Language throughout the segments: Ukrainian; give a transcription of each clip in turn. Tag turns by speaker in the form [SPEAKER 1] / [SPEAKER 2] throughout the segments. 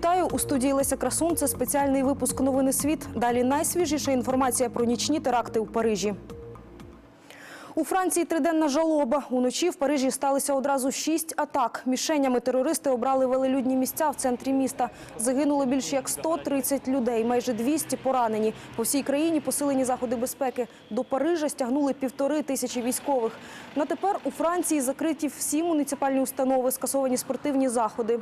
[SPEAKER 1] Вітаю у студії Леся Красун. Це спеціальний випуск новини світ. Далі найсвіжіша інформація про нічні теракти у Парижі. У Франції триденна жалоба. Уночі в Парижі сталися одразу шість атак. Мішенями терористи обрали велелюдні місця в центрі міста. Загинуло більше як 130 людей, майже 200 поранені. По всій країні посилені заходи безпеки. До Парижа стягнули півтори тисячі військових. На тепер у Франції закриті всі муніципальні установи, скасовані спортивні заходи.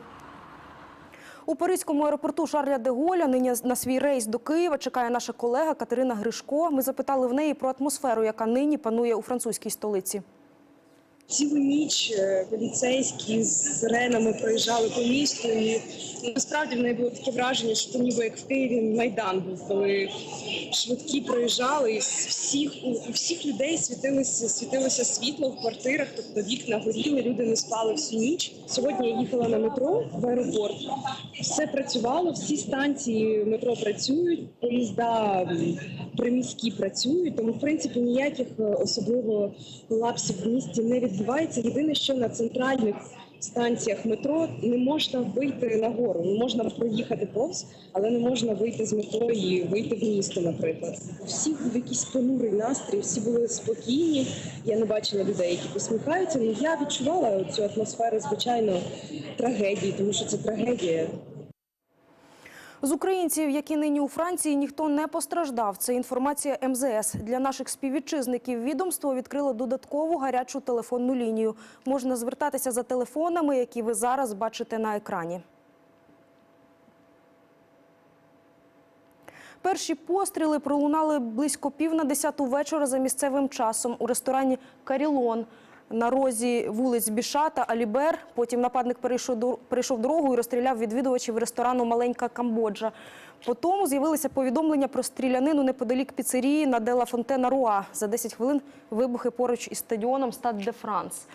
[SPEAKER 1] У Паризькому аеропорту Шарля де Голля нині на свій рейс до Києва чекає наша колега Катерина Гришко. Ми запитали в неї про атмосферу, яка нині панує у французькій столиці.
[SPEAKER 2] Цілу ніч е, поліцейські з сиренами проїжджали по місту, і насправді в неї було таке враження, що це ніби як в Києві майдан був, коли швидкі проїжджали, і всіх у, всіх людей світилося світилося світло в квартирах, тобто вікна горіли, люди не спали всю ніч. Сьогодні я їхала на метро в аеропорт. Все працювало, всі станції метро працюють, поїзда приміські працюють, тому в принципі ніяких е, особливо колапсів в місті не відбувається. Єдине, що на центральних станціях метро не можна вийти нагору, не можна проїхати повз, але не можна вийти з метро і вийти в місто, наприклад. У всіх був якийсь понурий настрій, всі були спокійні. Я не бачила людей, які посміхаються. Ну я відчувала цю атмосферу, звичайно, трагедії, тому що це трагедія.
[SPEAKER 1] З українців, які нині у Франції, ніхто не постраждав. Це інформація МЗС. Для наших співвітчизників відомство відкрило додаткову гарячу телефонну лінію. Можна звертатися за телефонами, які ви зараз бачите на екрані. Перші постріли пролунали близько пів на десяту вечора за місцевим часом у ресторані Карілон на розі вулиць Біша та Алібер. Потім нападник перейшов, дорогу і розстріляв відвідувачів ресторану Маленька Камбоджа. Потім з'явилися повідомлення про стрілянину неподалік піцерії на Дела Фонтена Руа. За 10 хвилин вибухи поруч із стадіоном Стад де Франс.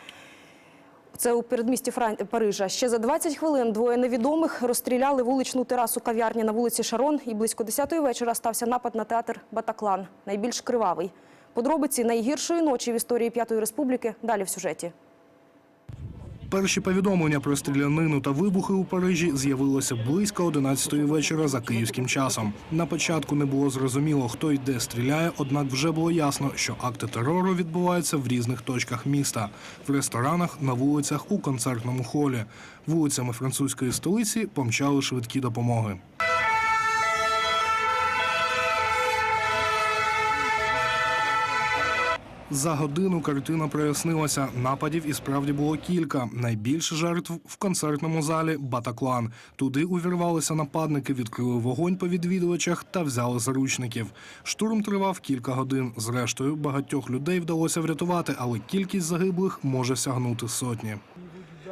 [SPEAKER 1] Це у передмісті. Парижа. Ще за 20 хвилин двоє невідомих розстріляли вуличну терасу кав'ярні на вулиці Шарон. І близько 10-ї вечора стався напад на театр Батаклан, найбільш кривавий. Подробиці найгіршої ночі в історії П'ятої республіки далі в сюжеті.
[SPEAKER 3] Перші повідомлення про стрілянину та вибухи у Парижі з'явилося близько 11-ї вечора за київським часом. На початку не було зрозуміло, хто й де стріляє, однак вже було ясно, що акти терору відбуваються в різних точках міста: в ресторанах, на вулицях, у концертному холі. Вулицями французької столиці помчали швидкі допомоги. За годину картина прояснилася. Нападів і справді було кілька. Найбільше жертв в концертному залі Батаклан. Туди увірвалися нападники, відкрили вогонь по відвідувачах та взяли заручників. Штурм тривав кілька годин. Зрештою, багатьох людей вдалося врятувати, але кількість загиблих може сягнути сотні.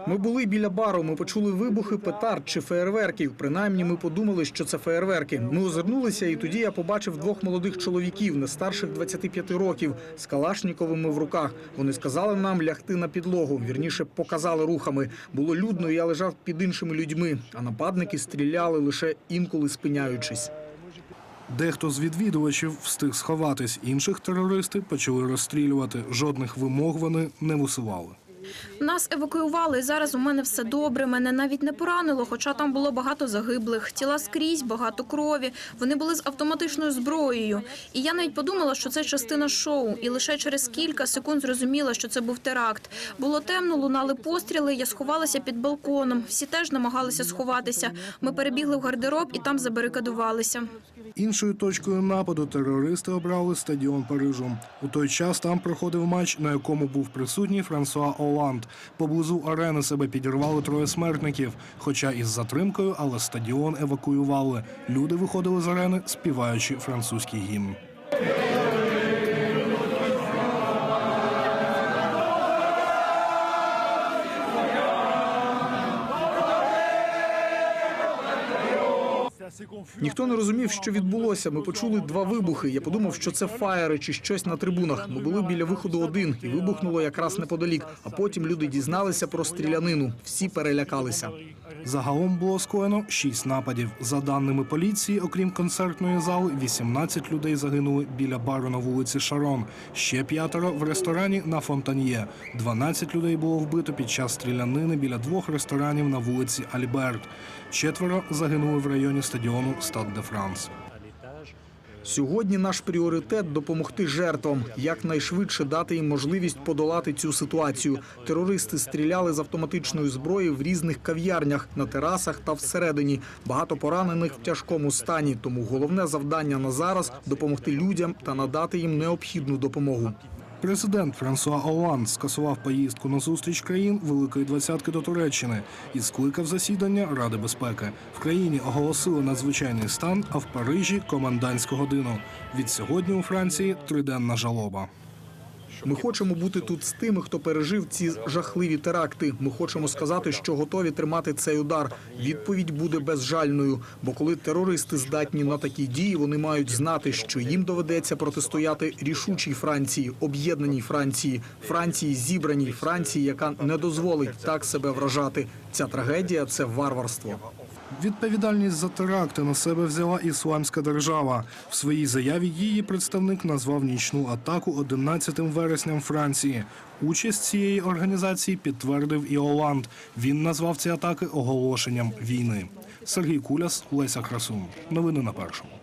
[SPEAKER 4] Ми були біля бару. Ми почули вибухи петард чи феєрверків. Принаймні, ми подумали, що це феєрверки. Ми озирнулися, і тоді я побачив двох молодих чоловіків, не старших 25 років, з калашніковими в руках. Вони сказали нам лягти на підлогу. Вірніше показали рухами. Було людно, і я лежав під іншими людьми. А нападники стріляли лише інколи спиняючись.
[SPEAKER 3] Дехто з відвідувачів встиг сховатись, інших терористи почали розстрілювати. Жодних вимог вони не висували.
[SPEAKER 5] Нас евакуювали. Зараз у мене все добре. Мене навіть не поранило, хоча там було багато загиблих. Тіла скрізь, багато крові. Вони були з автоматичною зброєю. І я навіть подумала, що це частина шоу. І лише через кілька секунд зрозуміла, що це був теракт. Було темно, лунали постріли. Я сховалася під балконом. Всі теж намагалися сховатися. Ми перебігли в гардероб і там забарикадувалися.
[SPEAKER 3] Іншою точкою нападу терористи обрали стадіон Парижу. У той час там проходив матч, на якому був присутній Франсуа Оланд. Поблизу арени себе підірвали троє смертників. Хоча із затримкою, але стадіон евакуювали. Люди виходили з арени, співаючи французький гімн.
[SPEAKER 4] Ніхто не розумів, що відбулося. Ми почули два вибухи. Я подумав, що це фаєри чи щось на трибунах. Ми були біля виходу один і вибухнуло якраз неподалік. А потім люди дізналися про стрілянину. Всі перелякалися.
[SPEAKER 3] Загалом було скоєно шість нападів. За даними поліції, окрім концертної зали, 18 людей загинули біля бару на вулиці Шарон. Ще п'ятеро в ресторані на Фонтаньє. 12 людей було вбито під час стрілянини біля двох ресторанів на вулиці Альберт. Четверо загинули в районі стадіону Стад де Франс.
[SPEAKER 4] Сьогодні наш пріоритет допомогти жертвам, якнайшвидше дати їм можливість подолати цю ситуацію. Терористи стріляли з автоматичної зброї в різних кав'ярнях, на терасах та всередині. Багато поранених в тяжкому стані. Тому головне завдання на зараз допомогти людям та надати їм необхідну допомогу.
[SPEAKER 3] Президент Франсуа Оланд скасував поїздку на зустріч країн Великої Двадцятки до Туреччини і скликав засідання Ради безпеки. В країні оголосили надзвичайний стан, а в Парижі комендантську годину. Від сьогодні у Франції триденна жалоба.
[SPEAKER 4] Ми хочемо бути тут з тими, хто пережив ці жахливі теракти. Ми хочемо сказати, що готові тримати цей удар. Відповідь буде безжальною. Бо коли терористи здатні на такі дії, вони мають знати, що їм доведеться протистояти рішучій Франції, об'єднаній Франції, Франції зібраній Франції, яка не дозволить так себе вражати. Ця трагедія це варварство.
[SPEAKER 3] Відповідальність за теракти на себе взяла Ісламська держава. В своїй заяві її представник назвав нічну атаку 11 вересням Франції. Участь цієї організації підтвердив і Оланд. Він назвав ці атаки оголошенням війни. Сергій Куляс, Леся Красун. Новини на першому.